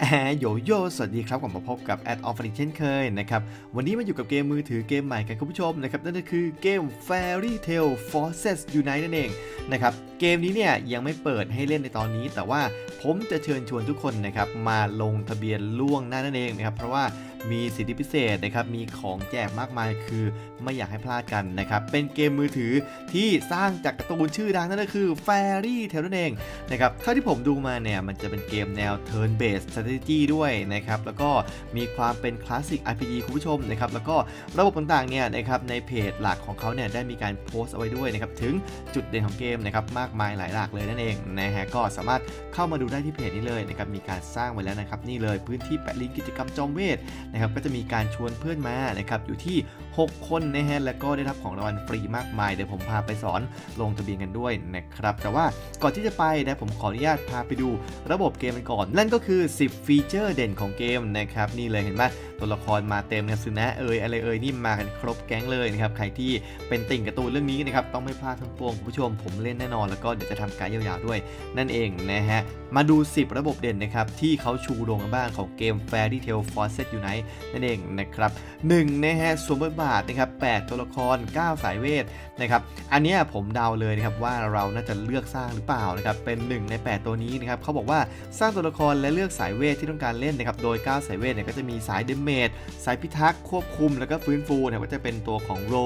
แอโยโย่สวัสดีครับกลับมาพบกับแอดออฟฟิเช่นเคยนะครับ วันนี้มาอยู่กับเกมมือถือเกมใหม่กันคุณผู้ชมนะครับ นั่นก็คือเกม Fairy Tail Forces Unite นั่นเองนะครับ เกมนี้เนี่ยยังไม่เปิดให้เล่นในตอนนี้ แต่ว่าผมจะเชิญชวนทุกคนนะครับมาลงทะเบียนล่วงหน้านั่นเองนะครับ เพราะว่า มีสิทธิพิเศษนะครับมีของแจกมากมายคือไม่อยากให้พลาดกันนะครับเป็นเกมมือถือที่สร้างจากการ์ตูนชื่อดังนั่นก็คือ Fairy Tail นั่นเองนะครับเท่าที่ผมดูมาเนี่ยมันจะเป็นเกมแนว turn based strategy ด้วยนะครับแล้วก็มีความเป็นคลาสสิก RPG คุณผู้ชมนะครับแล้วก็ระบบต่างๆเนี่ยนะครับในเพจหลักของเขาเนี่ยได้มีการโพสต์เอาไว้ด้วยนะครับถึงจุดเด่นของเกมนะครับมากมายหลายหลากเลยนั่นเองนะฮะก็สามารถเข้ามาดูได้ที่เพจนี้เลยนะครับมีการสร้างไว้แล้วนะครับนี่เลยพื้นที่แปะลิงก์กิจกรรมจอมเวทนะครับก็จะมีการชวนเพื่อนมานะครับอยู่ที่ 6 คนนะฮะแล้วก็ได้รับของรางวัลฟรีมากมายเดี๋ยวผมพาไปสอนลงทะเบียนกันด้วยนะครับแต่ว่าก่อนที่จะไปนะผมขออนุญาตพาไปดูระบบเกมกันก่อน นั่นก็คือ 10 ฟีเจอร์เด่นของเกมนะครับนี่เลยเห็นไหมตัวละครมาเต็มนะซึนะเอยอะไรเอยนี่มากันครบแก๊งเลยนะครับใครที่เป็นติ่งการ์ตูนเรื่องนี้นะครับต้องไม่พลาดทั้งปวงคุณผู้ชมผมเล่นแน่นอน แล้วก็เดี๋ยวจะทำการยาวๆด้วย นั่นเองนะฮะมาดู 10 ระบบเด่นนะครับที่เขาชูโรงกันบ้างของเกม Fairy Tail Forces Unite นั่นเองนะครับ1นะฮะสวมบทบาทนะครับ8ตัวละคร 9 สายเวทนะครับอันนี้ผมเดาเลยนะครับว่าเราน่าจะเลือกสร้างหรือเปล่านะครับเป็น 1 ใน 8 ตัวนี้นะครับเขาบอกว่าสร้างตัวละครและเลือกสายเวทที่ต้องการเล่นนะครับโดย 9 สายเวทเนี่ยก็จะมีสายเดเมจสายพิทักษ์ควบคุมแล้วก็ฟื้นฟูเนี่ยก็จะเป็นตัวของโร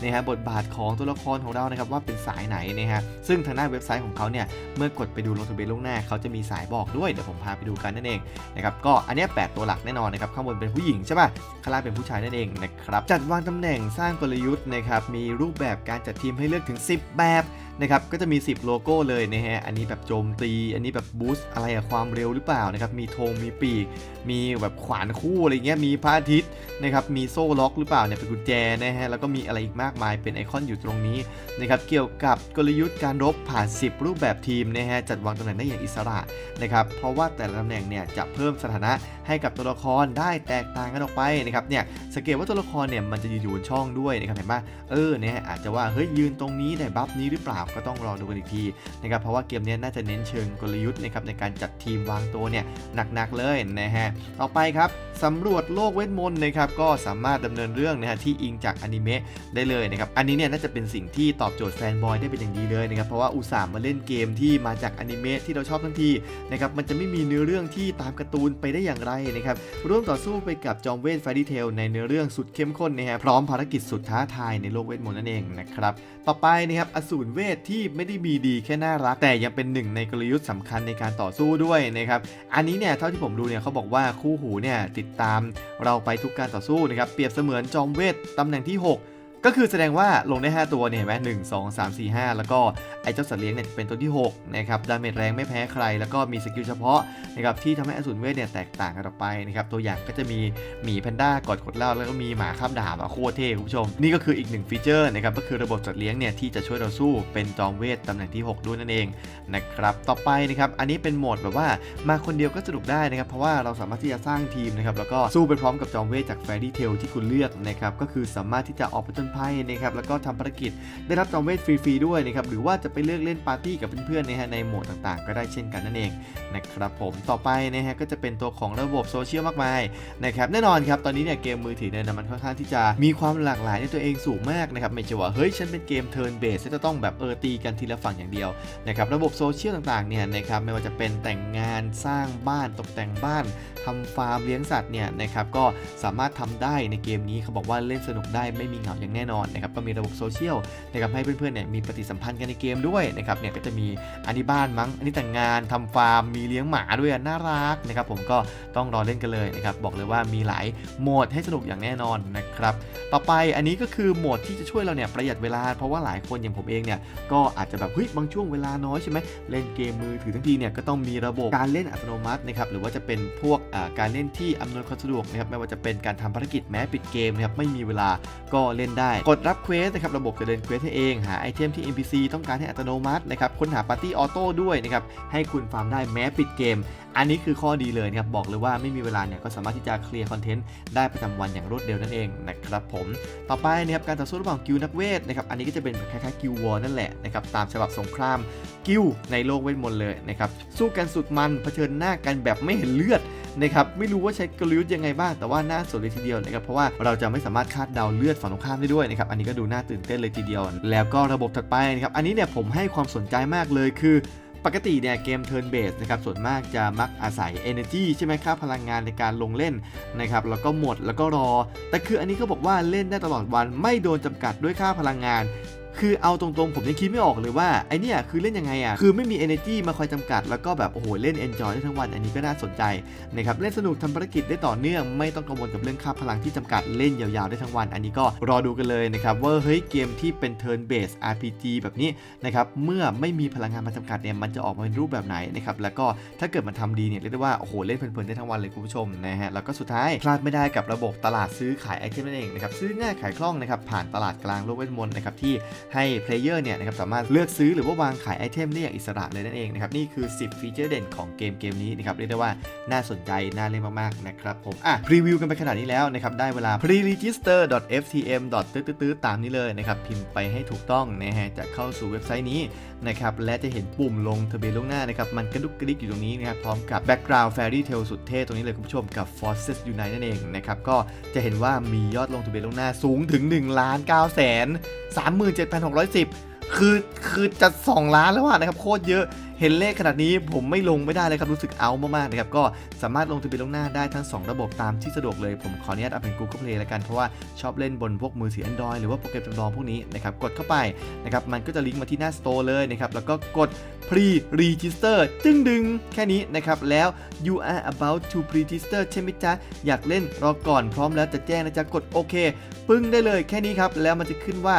นะฮะบทบาทของตัวละครของเรานะครับว่าเป็นสายไหนนะฮะซึ่งทางหน้าเว็บไซต์ของเขาเนี่ยเมื่อกดไปดูลงทะเบียนล่วงหน้าเขาจะมีสายบอกด้วยเดี๋ยวผมพาไปดูกันนั่นเองนะครับก็อันนี้ 8 ตัวหลักแน่นอนนะครับข้างบนเป็นผู้หญิงใช่ป่ะข้างล่างเป็นผู้ชายนั่นเองนะครับจัดวางตำแหน่งสร้างกลยุทธ์นะครับมีรูปแบบการจัดทีมให้เลือกถึง 10 แบบนะครับก็จะมี 10 โลโก้เลยนะฮะอันนี้แบบโจมตี อันนี้แบบบูสต์อะไรอะความเร็วหรือเปล่านะครับมีธงมีปีก มีแบบขวานคู่อะไรเงี้ยมีพระอาทิตย์นะครับมีโซ่ล็อกหรือเปล่าเนี่ยเป็นกุญแจนะฮะแล้วก็มีอะไรอีกมากมายเป็นไอคอนอยู่ตรงนี้นะครับเกี่ยวกับกลยุทธ์การรบผ่าน 10 รูปแบบทีมนะฮะจัดวางตำแหน่งได้อย่างอิสระนะครับเพราะว่าแต่ละตำแหน่งเนี่ยจะเพิ่มสถานะให้กับตัวละครได้แตกต่างกันออกไปนะครับเนี่ยสังเกตว่าตัวละครเนี่ยมันจะอยู่บนช่องด้วยนะครับเห็นปะเออเนี่ยอาจจะว่าเฮ้ยยืนตรงนี้ได้บัฟนี้หรือเปล่าก็ต้องรอดูกันอีกทีนะครับเพราะว่าเกมนี้น่าจะเน้นเชิงกลยุทธ์นะครับในการจัดทีมวางตัวเนี่ยหนักๆเลยนะฮะต่อไปครับสำรวจโลกเวทมนต์นะครับก็สามารถดำเนินเรื่องนะฮะที่อิงจากอนิเมะได้เลยนะครับอันนี้เนี่ยน่าจะเป็นสิ่งที่ตอบโจทย์แฟนบอยได้เป็นอย่างดีเลยนะครับเพราะว่าอุตส่าห์มาเล่นเกมที่มาจากอนิเมะที่เราชอบทั้งทีนะครับมันจะไม่มีเนื้อเรื่องที่ตามการ์ตูนไปได้อย่างไรนะครับร่วมต่อสู้ไปกับจอมเวทไฟดีเทลในเนื้อเรื่องสุดเข้มข้นนะฮะพร้อมภารกิจสุดท้าทายในโลกเวทมนต์นั่นเองนะครับต่อไปนะครับอสูรเวทที่ไม่ได้มีดีแค่น่ารัก แต่ยังเป็นหนึ่งในกลยุทธ์สำคัญในการต่อสู้ด้วยนะครับอันนี้เนี่ยเท่าที่ผมดูเนี่ยเขาบอกว่าคู่หูเนี่ยติดตามเราไปทุกการต่อสู้นะครับเปรียบเสมือนจอมเวทตำแหน่งที่ 6 ก็คือแสดงว่าลงได้ 5 ตัวเนี่ยเห็นไหมหนึ่งสองสามสี่ห้าแล้วก็ไอ้เจ้าสัตว์เลี้ยงเนี่ยเป็นตัวที่6นะครับดาเมจแรงไม่แพ้ใคร แล้วก็มีสกิลเฉพาะนะครับที่ทำให้อสูรเวทเนี่ยแตกต่างกันออกไปนะครับตัวอย่างก็จะมีหมีแพนด้ากอดขดเล้าแล้วก็มีหมาข้ามดาบอะโคตรเท่คุณผู้ชม นี่ก็คืออีกหนึ่งฟีเจอร์นะครับก็คือระบบสัตว์เลี้ยงเนี่ยที่จะช่วยเราสู้เป็นจอมเวทตำแหน่งที่ 6 ด้วยนั่นเองนะครับต่อไปนะครับอันนี้เป็นโหมดแบบว่ามาคนเดียวก็สนุกได้นะครับเพราะว่าเราสามารถที่จะสร้างทีมนะครับแล้วก็สู้ไปพร้อมกับจอมเวทจากแฟรี่เทลที่คุณเลือกนะครับก็คือสามารถที่จะออกไปจนภัยนะครับแล้วก็ทำภารกิจได้รับจอมเวทฟรีๆด้วยนะครับหรือว่าจะไปเลือกเล่นปาร์ตี้กับเพื่อนๆนะฮะในโหมดต่างๆ ก็ได้เช่นกันนั่นเองนะครับผมต่อไปนะฮะก็จะเป็นตัวของระบบโซเชียลมากมายนะครับแน่นอนครับตอนนี้เนี่ยเกมมือถือเนี่ยมันค่อนข้างที่จะมีความหลากหลายในตัวเองสูงมากนะครับไม่ใช่ว่าเฮ้ยฉันเป็นเกมเทิร์นเบสจะต้องแบบเออตีกันทีละฝั่งอย่างเดียวนะครับระบบโซเชียลต่างๆเนี่ยนะครับไม่ว่าจะเป็นแต่งงานสร้างบ้านตกแต่งบ้านทำฟาร์มเลี้ยงสัตว์เนี่ยนะครับก็สามารถทำได้ในเกมนี้เขาบอกว่าเล่นสนุกได้ไม่มีเหงาอย่างแน่น่นอนนะครับก็มีระบบโซเชียลนะครับให้เพื่อนๆเนี่ยมีปฏิสัมพันธ์กันในเกมด้วยนะครับเนี่ยก็จะมีอันนี้บ้านมั้งอันนี้แต่งงานทำฟาร์มมีเลี้ยงหมาด้วยอะน่ารักนะครับผมก็ต้องรอเล่นกันเลยนะครับบอกเลยว่ามีหลายโหมดให้สนุกอย่างแน่นอนนะครับต่อไปอันนี้ก็คือโหมดที่จะช่วยเราเนี่ยประหยัดเวลา เพราะว่าหลายคนอย่างผมเองเนี่ยก็อาจจะแบบเฮ้ยบางช่วงเวลาน้อยใช่ไหมเล่นเกมมือถือทั้งทีเนี่ยก็ต้องมีระบบการเล่นอัตโนมัตินะครับหรือว่าจะเป็นพวกการเล่นที่อำนวยความสะดวกนะครับไม่ว่าจะเป็นการทำภารกิจแม้ปิดเกมนะครับไม่มีเวลาก็เล่นได้กดรับเควสนะครับระบบจะเดินเควสให้เอง หาไอเทมที่ NPC ต้องการให้อัตโนมัตินะครับค้นหาปาร์ตี้ออโต้ด้วยนะครับให้คุณฟาร์มได้แม้ปิดเกม อันนี้คือข้อดีเลยนะครับบอกเลยว่าไม่มีเวลาเนี่ยก็สามารถที่จะเคลียร์คอนเทนต์ได้ประจำวันอย่างรวดเร็วนั่นเองนะครับผมต่อไปนะครับการต่อสู้ระหว่างกิลด์นักเวทนะครับอันนี้ก็จะเป็นคล้ายๆกิลวอร์นั่นแหละนะครับตามฉบับสงครามกิลในโลกเวทมนต์เลยนะครับสู้กันสุดมันเผชิญหน้ากันแบบไม่เห็นเลือดนะครับไม่รู้ว่าใช้กลยุทธ์ยังไงบ้างแต่ว่าน่าสนเลยทีเดียวนะครับเพราะว่าเราจะไม่สามารถคาดเดาเลือดฝั่งตรงข้ามได้ด้วยนะครับอันนี้ก็ดูน่าตื่นเต้นเลยทีเดียว แล้วก็ระบบถัดไปนะครับอันนี้เนี่ยผมให้ความสนใจมากเลยคือ ปกติเนี่ยเกม Turn Base นะครับส่วนมากจะมักอาศัย Energy ใช่ไหมครับพลังงานในการลงเล่นนะครับแล้วก็หมดแล้วก็รอ แต่คืออันนี้เขาบอกว่าเล่นได้ตลอดวันไม่โดนจำกัดด้วยค่าพลังงาน คือเอาตรงๆ ผมยังคิดไม่ออกเลยว่าไอเนี่ยคือเล่นยังไงอะคือไม่มี energy มาคอยจำกัด แล้วก็แบบโอ้โหเล่น enjoy ได้ทั้งวันอันนี้ก็น่าสนใจนะครับเล่นสนุกทำภารกิจได้ต่อเนื่องไม่ต้องกังวลกับเรื่องค่าพลังที่จำกัดเล่นยาวๆได้ทั้งวัน อันนี้ก็รอดูกันเลยนะครับว่าเฮ้ยเกมที่เป็น turn based RPG แบบนี้นะครับเมื่อไม่มีพลังงานมาจำกัดเนี่ยมันจะออกมาเป็นรูปแบบไหนนะครับแล้วก็ถ้าเกิดมันทำดีเนี่ยเรียกได้ว่าโอ้โหเล่นเพลินๆได้ทั้งวันเลยคุณผู้ชมนะฮะแล้วก็สุดท้ายพลาดไม่ได้กับระบบตลาดซื้อขายไอเทมนั่นเองนะครับซื้อง่ายขายคล่องนะครับผ่านตลาดกลางโลกเวทมนต์นะครับที่ให้เพลเยอร์เนี่ยนะครับสามารถเลือกซื้อหรือว่าวางขายไอเทมได้อย่างอิสระเลยนั่นเองนะครับนี่คือ 10 ฟีเจอร์เด่นของเกมเกมนี้นะครับเรียกได้ว่าน่าสนใจน่าเล่นมากๆนะครับผมอะรีวิวกันไปขนาดนี้แล้วนะครับได้เวลา preregister.ftm ตื้อๆตามนี้เลยนะครับพิมพ์ไปให้ถูกต้องนะฮะจะเข้าสู่เว็บไซต์นี้นะครับและจะเห็นปุ่มลงทะเบียนล่วงหน้านะครับมันกระดุกกระดิกอยู่ตรงนี้นะครับพร้อมกับแบ็กกราวน์ fairy tale สุดเท่ตรงนี้เลยคุณผู้ชมกับ forces unite นั่นเองนะครับก็จะเห็นว่ามียอดลงทะเบียนล่วงหน้าสูงถึง1 9 3 7 0 0 1,610 คือคือจะ 2 ล้านแล้วว่านะครับโคตรเยอะเห็นเลขขนาดนี้ผมไม่ลงไม่ได้เลยครับรู้สึกเอามากๆนะครับก็สามารถลงทะเบียนล่วงหน้าได้ทั้ง 2 ระบบตามที่สะดวกเลย ผมขออนุญาตเอาเป็น Google Play ละกันเพราะว่าชอบเล่นบนพวกมือถือ Android หรือว่าโปรแกรมจำลองพวกนี้นะครับกดเข้าไปนะครับมันก็จะลิงก์มาที่หน้า store เลยนะครับแล้วก็กด pre register จึงดึงแค่นี้นะครับแล้ว you are about to pre register ใช่ไหมจ๊ะอยากเล่นรอก่อนพร้อมแล้วจะแจ้งนะจ๊ะกดโอเค ปึ้งได้เลยแค่นี้ครับแล้วมันจะขึ้นว่า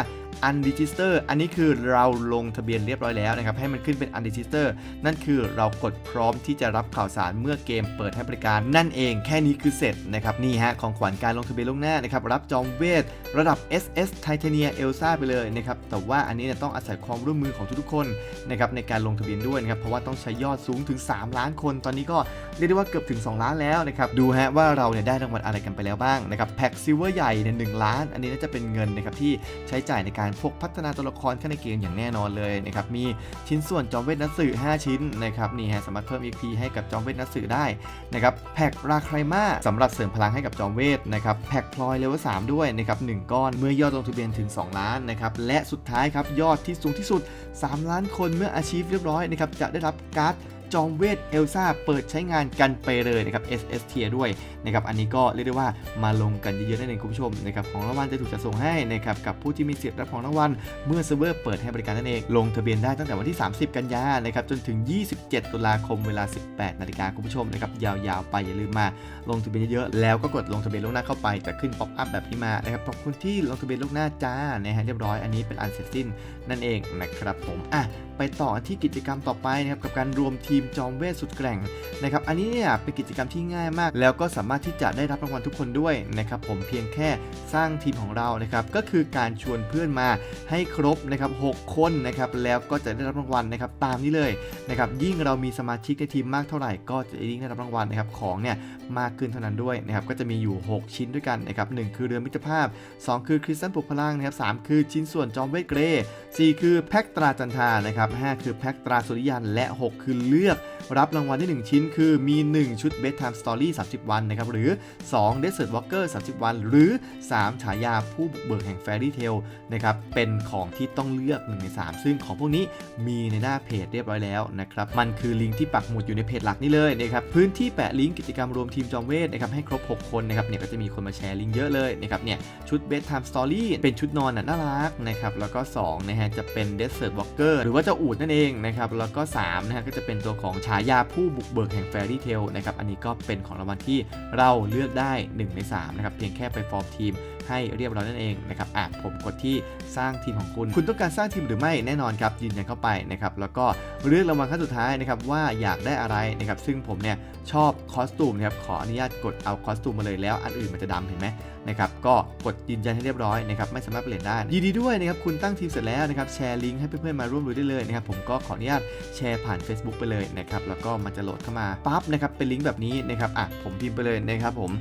unregister อันนี้คือเราลงทะเบียนเรียบร้อยแล้วนะครับ ให้มันขึ้นเป็น unregister นั่นคือเรากดพร้อมที่จะรับข่าวสารเมื่อเกมเปิดให้บริการ นั่นเองแค่นี้คือเสร็จนะครับนี่ฮะของขวัญการลงทะเบียนล่วงหน้านะครับรับจอมเวท ระดับ SS Titania Elsa ไปเลยนะครับแต่ว่าอันนี้ต้องอาศัยความร่วมมือของทุกๆคนนะครับในการลงทะเบียนด้วยนะครับเพราะว่าต้องใช้ยอดสูงถึง 3 ล้านคน ตอนนี้ก็เรียกได้ว่าเกือบถึง 2 ล้านแล้วนะครับดูฮะว่าเราเนี่ยได้รางวัลอะไรกันไปแล้วบ้างนะครับแพ็กซิลเวอร์ใหญ่เนี่ยหล้าน อันนี้น่าจะเป็นเงินนะครับที่ใช้จ่ายในการพวกพัฒนาตัวละครเข้าในเกมอย่างแน่นอนเลยนะครับมีชิ้นส่วนจอมเวทนัตสึ5ชิ้นนะครับนี่ฮะสามารถเพิ่ม EP ให้กับจอมเวทนัตสึได้นะครับแพ็กราคามาสำหรับเสริมพลังให้กับจอมเวทนะครับแพ็กพลอยเลเวล3ด้วยนะครับ1ก้อนเมื่อยอดลงทะเบียนถึง 2 ล้านนะครับและสุดท้ายครับยอดที่สูงที่สุด 3 ล้านคนเมื่ออาชีพเรียบร้อยนะครับจะได้รับการ์ด จอมเวทเอลซ่าเปิดใช้งานกันไปเลยนะครับ SS Tier ด้วยนะครับอันนี้ก็เรียกได้ว่ามาลงกันเยอะๆนั่นเองคุณผู้ชมนะครับของรางวัลจะถูกจัดส่งให้นะครับกับผู้ที่มีสิทธิ์รับของรางวัลเมื่อเซิร์ฟเวอร์เปิดให้บริการนั่นเอง ลงทะเบียนได้ตั้งแต่วันที่ 30 กันยานะครับจนถึง 27 ตุลาคมเวลา 18 นาฬิกาคุณผู้ชมนะครับยาวๆไปอย่าลืมมาลงทะเบียนเยอะๆแล้วก็กดลงทะเบียนล่วงหน้าเข้าไปจะขึ้นป๊อปอัพแบบนี้มานะครับขอบคุณที่ลงทะเบียนล่วงหน้าจ้านะฮะเรียบร้อยอันนี้เป็นอันเสร็จสิ้นนั่นเองนะครับผมอะไปต่อที่กิจกรรมต่อไปนะครับกับการรวมทีมจอมเวทสุดแกร่งนะครับอันนี้เนี่ยเป็นกิจกรรมที่ง่ายมาก แล้วก็สามารถที่จะได้รับรางวัลทุกคนด้วยนะครับผมเพียงแค่สร้างทีมของเรานะครับก็คือการชวนเพื่อนมาให้ครบนะครับ6คนนะครับแล้วก็จะได้รับรางวัลนะครับตามนี้เลยนะครับยิ่งเรามีสมาชิกในทีมมากเท่าไหร่ ก็จะยิ่งได้รับรางวัลนะครับของเนี่ยมากขึ้นเท่านั้นด้วยนะครับก็จะมีอยู่ 6 ชิ้นด้วยกันนะครับหคือเรือมิตรภาพ 2 คือคริสตัลปลุกพลังนะครับ3คือชิ้นส่วนจอมเวทเกรย์4คือแพ็กตราจันทานะครับ5คือแพ็กตราสุริยันและ 6 คือเลือกรับรางวัลได้1ชิ้น คือมี 1 ชุด Bedtime Story 30 วันนะครับ หรือ 2 Desert Walker 30 วัน หรือ 3 ฉายาผู้บุกเบิกแห่ง Fairy Tale นะครับ เป็นของที่ต้องเลือก 1 ใน 3 ซึ่งของพวกนี้มีในหน้าเพจเรียบร้อยแล้วนะครับ มันคือลิงก์ที่ปักหมุดอยู่ในเพจหลักนี่เลยนะครับ พื้นที่แปะลิงก์กิจกรรมรวมทีมจอมเวทนะครับให้ครบ 6 คนนะครับ เนี่ยก็จะมีคนมาแชร์ลิงก์เยอะเลยนะครับ เนี่ยชุด Bedtime Story เป็นชุดนอนน่ะน่ารักนะครับ แล้วก็2นะฮะจะเป็น Desert Walker หรือว่าจ้าอูดนั่นเองนะครับ แล้วก็3นะฮะก็จะเป็นตัววของฉายาผู้บุกเบิกแห่งแฟรี่เทลนะครับอันนี้ก็เป็นของรางวัลที่เราเลือกได้ 1 ใน3นะครับเพียงแค่ไปฟอร์มทีมให้เรียบร้อยนั่นเองนะครับอะผมกดที่สร้างทีมของคุณ คุณต้องการสร้างทีมหรือไม่แน่นอนครับยืนยันเข้าไปนะครับแล้วก็เลือกรางวัลขั้นสุดท้ายนะครับว่าอยากได้อะไรนะครับซึ่งผมเนี่ยชอบคอสตูมนะครับขออนุญาตกดเอาคอสตูมมาเลยแล้วอันอื่นมันจะดำเห็นไหมนะครับก็กดยืนยันให้เรียบร้อยนะครับไม่สามารถเปลี่ยนได้ยินดีด้วยนะครับคุณตั้งทีมเสร็จแล้วนะครับแชร์ลิงก์ให้เพื่อนๆมาร่วมดูได้เลยนะครับผมก็ขออนุญาตแชร์ผ่าน Facebook ไปเลยนะครับแล้วก็มันจะโหลดเข้ามาปั๊บนะครับเป็นลิงก์แบบนี้นะครับอะผมพิมพ์ไปเลยนะครับผม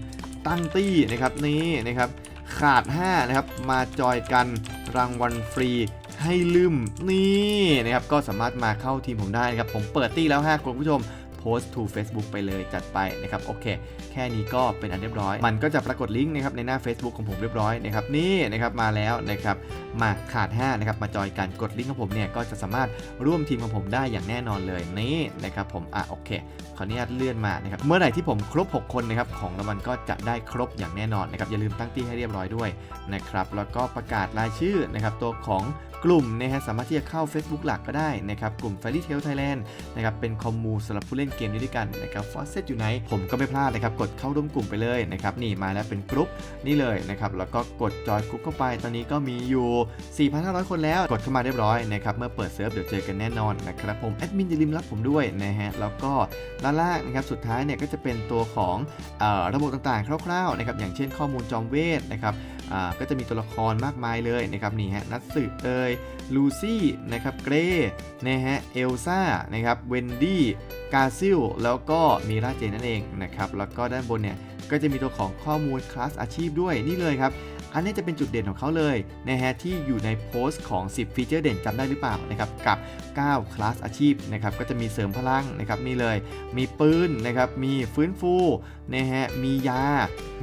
ตั้งตี้นะครับนี่นะครับ ขาด 5 นะครับ มาจอยกันรางวัลฟรีให้ลืมนี่นะครับก็สามารถมาเข้าทีมผมได้นะครับ ผมเปิดตี้แล้วฮะคุณผู้ชม โพสต์ to Facebook ไปเลยจัดไปนะครับโอเค แค่นี้ก็เป็นอันเรียบร้อย มันก็จะปรากฏลิงก์นะครับในหน้า Facebook ของผมเรียบร้อยนะครับนี่นะครับมาแล้วนะครับมาขาด5นะครับมาจอยกันกดลิงก์ของผมเนี่ยก็จะสามารถร่วมทีมของผมได้อย่างแน่นอนเลยนี่นะครับผมอะโอเคขออนุญาตเลื่อนมานะครับเมื่อไหร่ที่ผมครบ 6 คนนะครับของรางวัลก็จะได้ครบอย่างแน่นอนนะครับอย่าลืมตั้งตี้ให้เรียบร้อยด้วยนะครับแล้วก็ประกาศรายชื่อนะครับตัวของ กลุ่มนะฮะสามารถที่จะเข้า Facebook หลักก็ได้นะครับกลุ่ม Fairy Tail Thailand นะครับเป็นคอมมูสำหรับผู้เล่นเกมนี้ด้วยกันนะครับ f o r c e t Unite ผมก็ไม่พลาดนะครับกดเข้าร่วมกลุ่มไปเลยนะครับนี่มาแล้วเป็นกลุ่มนี่เลยนะครับแล้วก็กดจอยกลุ่มเข้าไป ตอนนี้ก็มีอยู่ 4,500 คนแล้วกดเข้ามาเรียบร้อยนะครับเมื่อเปิดเซิร์ฟเดี๋ยวเจอกันแน่นอนนะครับผมแอดมินอย่าลืมรับผมด้วยนะฮะแล้วก็ด้านล่างนะครับสุดท้ายเนี่ยก็จะเป็นตัวของออระบบต่างๆ คร่าวๆนะครับอย่างเช่นข้อมูลจอมเวทนะครับ ก็จะมีตัวละครมากมายเลยนะครับนี่ฮะนัตสึเอยลูซี่นะครับเกรนะฮะเอลซ่านะครับเวนดี้กาซิลแล้วก็มีราเจนนั่นเองนะครับแล้วก็ด้านบนเนี่ยก็จะมีตัวของข้อมูลคลาสอาชีพด้วยนี่เลยครับอันนี้จะเป็นจุดเด่นของเขาเลยนะฮะที่อยู่ในโพสต์ของ 10 ฟีเจอร์เด่นจำได้หรือเปล่านะครับกับ 9 คลาสอาชีพนะครับก็จะมีเสริมพลังนะครับนี่เลย มีปืนนะครับมีฟื้นฟูนะฮะมียา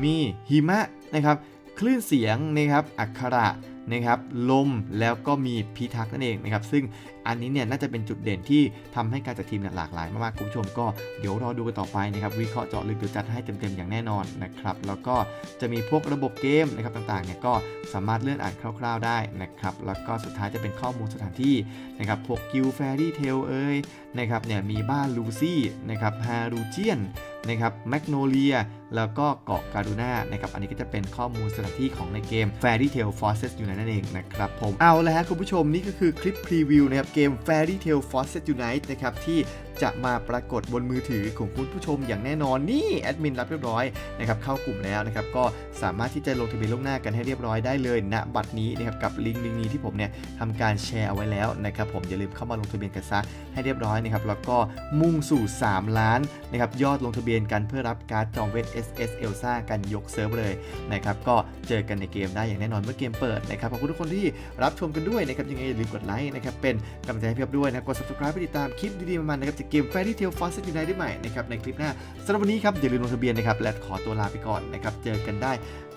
มีหิมะนะครับ คลื่นเสียงนะครับอักขระนะครับลมแล้วก็มีพิทักษ์นั่นเองนะครับซึ่งอันนี้เนี่ยน่าจะเป็นจุดเด่นที่ทำให้การจัดทีมหลากหลายมากๆคุณผู้ชมก็เดี๋ยวรอดูกันต่อไปนะครับวิเคราะห์เจาะลึกเดี๋ยวจัดให้เต็มๆอย่างแน่นอนนะครับแล้วก็จะมีพวกระบบเกมนะครับต่างๆเนี่ยก็สามารถเลื่อนอ่านคร่าว ๆได้นะครับแล้วก็สุดท้ายจะเป็นข้อมูลสถานที่นะครับพวกกิลแฟรี่เทลเอ้ยนะครับเนี่ยมีบ้านลูซี่นะครับฮารูเจียน นะครับแมกโนเลียแล้วก็เกาะการูนานะครับอันนี้ก็จะเป็นข้อมูลสถานที่ของในเกม Fairy Tail Forces อยู่นั่นเองนะครับผมเอาละฮะคุณผู้ชมนี่ก็คือคลิปพรีวิวนะครับเกม Fairy Tail Forces Unite นะครับที่ จะมาปรากฏบนมือถือของคุณผู้ชมอย่างแน่นอนนี่แอดมินรับเรียบร้อยนะครับเข้ากลุ่มแล้วนะครับก็สามารถที่จะลงทะเบียนล่วงหน้ากันให้เรียบร้อยได้เลยณบัดนี้นะครับกับลิงก์ลิงก์นี้ที่ผมเนี่ยทำการแชร์เอาไว้แล้วนะครับผมอย่าลืมเข้ามาลงทะเบียนกันซะให้เรียบร้อยนะครับแล้วก็มุ่งสู่ 3 ล้านนะครับยอดลงทะเบียนกันเพื่อรับการ์ดจองเวท SS Elsa กันยกเซิร์ฟเลยนะครับก็เจอกันในเกมได้อย่างแน่นอนเมื่อเกมเปิดนะครับขอบคุณทุกคนที่รับชมกันด้วยนะครับยังไงอย่าลืมกดไลค์นะครับเป็นกำลังใจให้เพียบด้วยนะกด subscribe ไปติดตามคลิปดีๆมันนะครับจากเกม Fairy Tail Forces Unite ได้ใหม่นะครับในคลิปหน้าสำหรับวันนี้ครับอย่าลืมลงทะเบียนนะครับและขอตัวลาไปก่อนนะครับเจอกันได้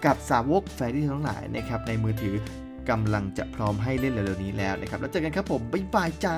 กับสาวก Fairy Tail ทั้งหลายนะครับในมือถือกำลังจะพร้อมให้เล่นเร็วๆนี้แล้วนะครับแล้วเจอกันครับผมบ๊ายบายจ้า